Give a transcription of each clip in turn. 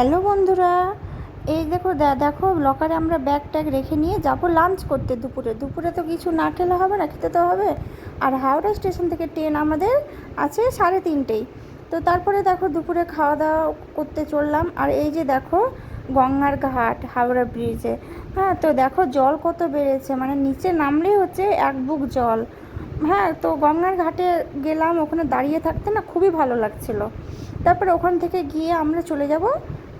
Hello বন্ধুরা, এই দেখো দেখো লকারে আমরা ব্যাগ ট্যাগ রেখে নিয়ে যাব লাঞ্চ করতে দুপুরে। দুপুরে তো কিছু না খেলে হবে, না খেতে তো হবে। আর হাওড়া স্টেশন থেকে ট্রেন আমাদের আছে সাড়ে তিনটেই। তো তারপরে দেখো দুপুরে খাওয়া দাওয়া করতে চললাম। আর এই যে দেখো গঙ্গার ঘাট, হাওড়া ব্রিজে হ্যাঁ তো দেখো জল কত বেড়েছে মানে নিচে নামলেই হচ্ছে এক বুক জল। হ্যাঁ তো গঙ্গার ঘাটে গেলাম, ওখানে দাঁড়িয়ে থাকতে না খুবই ভালো লাগছিল। তারপরে ওখান থেকে গিয়ে আমরা চলে যাব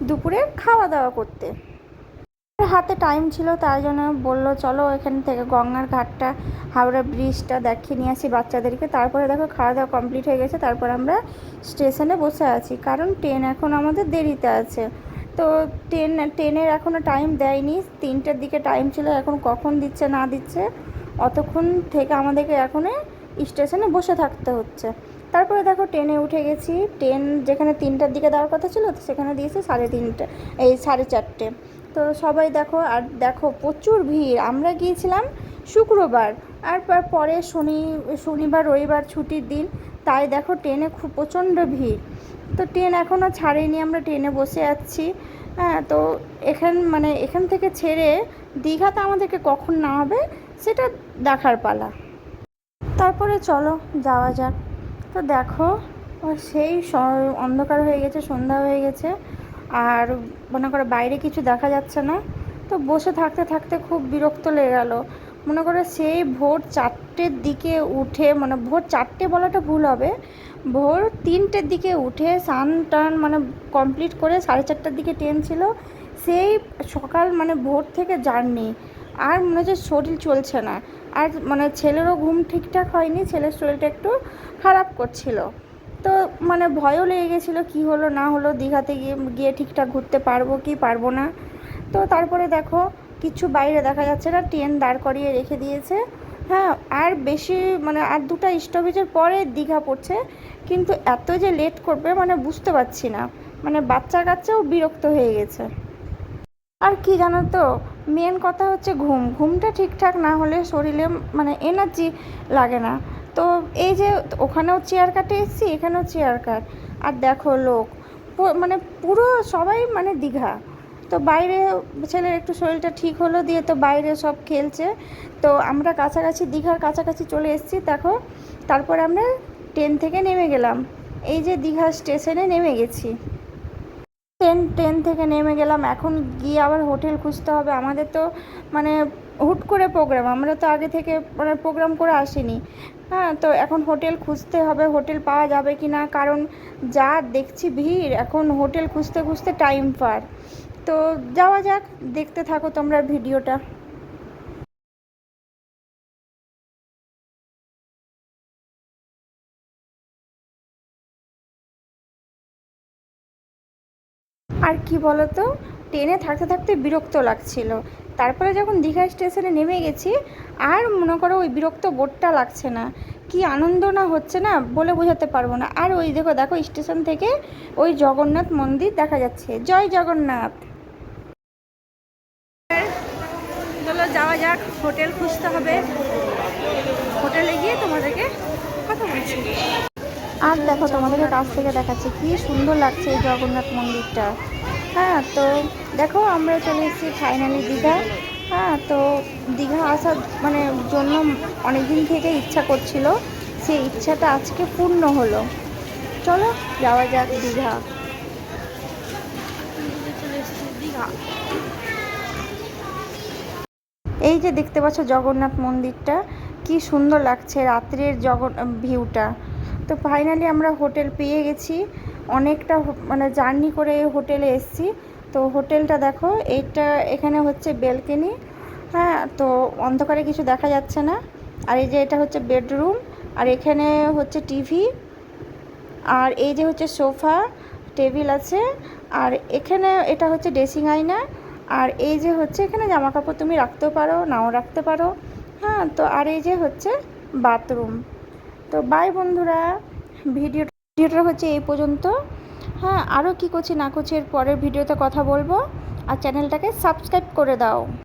দুপুরে খাওয়া দাওয়া করতে হাতে টাইম ছিল, তাই জন্য বলল, চলো এখান থেকে গঙ্গার ঘাটটা, হাওড়া ব্রিজটা দেখিয়ে নিয়ে আসি বাচ্চাদেরকে। তারপরে দেখো খাওয়া দাওয়া কমপ্লিট হয়ে গেছে, তারপর আমরা স্টেশনে বসে আছি। কারণ ট্রেন এখন আমাদের দেরিতে আছে। তো ট্রেন ট্রেনের এখনও টাইম দেয়নি। তিনটের দিকে টাইম ছিল, এখন কখন দিচ্ছে, না দিচ্ছে, অতক্ষণ থেকে আমাদেরকে এখনও স্টেশনে বসে থাকতে হচ্ছে। তারপরে দেখো ট্রেনে উঠে গেছি। ট্রেন যেখানে তিনটার দিকে দেওয়ার কথা ছিল, তো সেখানে দিয়েছে সাড়ে তিনটে, এই সাড়ে চারটে। তো সবাই দেখো, আর দেখো প্রচুর ভিড়। আমরা গিয়েছিলাম শুক্রবার, আর পরে শনি, শনিবার, রবিবার ছুটির দিন, তাই দেখো ট্রেনে খুব প্রচণ্ড ভিড়। তো ট্রেন এখনও ছাড়েনি, আমরা ট্রেনে বসে আছি। হ্যাঁ তো এখান মানে এখান থেকে ছেড়ে দীঘাতে আমাদেরকে কখন না হবে সেটা দেখার পালা। তারপরে চলো, যাওয়া যাক। তো দেখো সেই অন্ধকার হয়ে গেছে, সন্ধ্যা হয়ে গেছে, আর মনে করো বাইরে কিছু দেখা যাচ্ছে না। তো বসে থাকতে থাকতে খুব বিরক্ত লেগে গেল। মনে করো সেই ভোর চারটের দিকে উঠে মানে ভোর চারটে বলাটা ভুল হবে, ভোর তিনটের দিকে উঠে স্নান টান মানে কমপ্লিট করে সাড়ে চারটার দিকে ট্রেন ছিল। সেই সকাল মানে ভোর থেকে জার্নি আর মনে হচ্ছে শরীর চলছে না। আর মানে ছেলেরও ঘুম ঠিকঠাক হয়নি, ছেলের শরীরটা একটু খারাপ করছিল। তো মানে ভয়ও লেগে গেছিল, কী হলো না হলো, দীঘাতে গিয়ে গিয়ে ঠিকঠাক ঘুরতে পারব কি পারব না। তো তারপরে দেখো, কিছু বাইরে দেখা যাচ্ছে না, ট্রেন দাঁড় করিয়ে রেখে দিয়েছে। হ্যাঁ আর বেশি মানে আর দুটো স্টপেজের পরে দীঘা পড়ছে, কিন্তু এত যে লেট করবে মানে বুঝতে পারছি না। মানে বাচ্চা কাচ্চাও বিরক্ত হয়ে গেছে। আর কি জানো তো? মেন কথা হচ্ছে ঘুম। ঘুমটা ঠিকঠাক না হলে শরীরে মানে এনার্জি লাগে না। তো এই যে ওখানেও চেয়ার কাটে এসেছি, এখানেও চেয়ার কাট আর দেখো লোক মানে পুরো সবাই মানে দীঘা। তো বাইরে ছেলের একটু শরীরটা ঠিক হলো দিয়ে তো বাইরে সব খেলছে। তো আমরা কাছাকাছি, দীঘার কাছাকাছি চলে এসেছি, দেখো। তারপর আমরা ট্রেন থেকে নেমে গেলাম। এই যে দীঘা স্টেশনে নেমে গেছি। ট্রেন ট্রেন থেকে নেমে গেলাম। এখন গিয়ে আবার হোটেল খুঁজতে হবে। আমাদের তো মানে হুট করে প্রোগ্রাম আমরা তো আগে থেকে মানে প্রোগ্রাম করে আসিনি। হ্যাঁ তো এখন হোটেল খুঁজতে হবে। হোটেল পাওয়া যাবে কি না? কারণ যা দেখছি ভিড়, এখন হোটেল খুঁজতে খুঁজতে টাইম পার। তো যাওয়া যাক, দেখতে থাকো তোমরা ভিডিওটা। আর কি বলতো? ট্রেনে থাকতে থাকতে বিরক্ত লাগছিল। তারপরে যখন দীঘা স্টেশনে নেমে গেছি, আর মনে করো ওই বিরক্ত বোর্ডটা লাগছে না। কি আনন্দ না হচ্ছে না বলে বোঝাতে পারব না। আর ওই দেখো দেখো স্টেশন থেকে ওই জগন্নাথ মন্দির দেখা যাচ্ছে। জয় জগন্নাথ! চলো যাওয়া যাক, হোটেল খুঁজতে হবে। হোটেলে গিয়ে তোমাদেরকে কথা বলছি। আর দেখো তোমাদেরকে কাছ থেকে দেখাচ্ছি, কি সুন্দর লাগছে এই জগন্নাথ মন্দিরটা। হ্যাঁ তো দেখো আমরা চলে এসেছি ফাইনালি দীঘা। হ্যাঁ তো দীঘা আসার মানে জন্য অনেক দিন থেকে ইচ্ছা করছিল, সেই ইচ্ছাটা আজকে পূর্ণ হলো। চলো, যাওয়া যাক দীঘা। এই যে দেখতে পাচ্ছ জগন্নাথ মন্দিরটা, কি সুন্দর লাগছে রাত্রের জগন ভিউটা তো ফাইনালি আমরা হোটেল পেয়ে গেছি। অনেকটা মানে জার্নি করে হোটেলে এসেছি। তো হোটেলটা দেখো, এইটা এখানে হচ্ছে বেলকনি হ্যাঁ তো অন্ধকারে কিছু দেখা যাচ্ছে না। আর এই যে এটা হচ্ছে বেডরুম আর এখানে হচ্ছে টিভি আর এই যে হচ্ছে সোফা টেবিল আছে। আর এখানে এটা হচ্ছে ড্রেসিং আয়না, আর এই যে হচ্ছে এখানে জামা কাপড় তুমি রাখতেও পারো, নাও রাখতে পারো। হ্যাঁ তো আর এই যে হচ্ছে বাথরুম তো বাই বন্ধুরা। ভিডিও ভিডিওটা হচ্ছে এই পর্যন্ত। হ্যাঁ আরও কী করছি না করছি এর পরের ভিডিওতে কথা বলব। আর চ্যানেলটাকে সাবস্ক্রাইব করে দাও।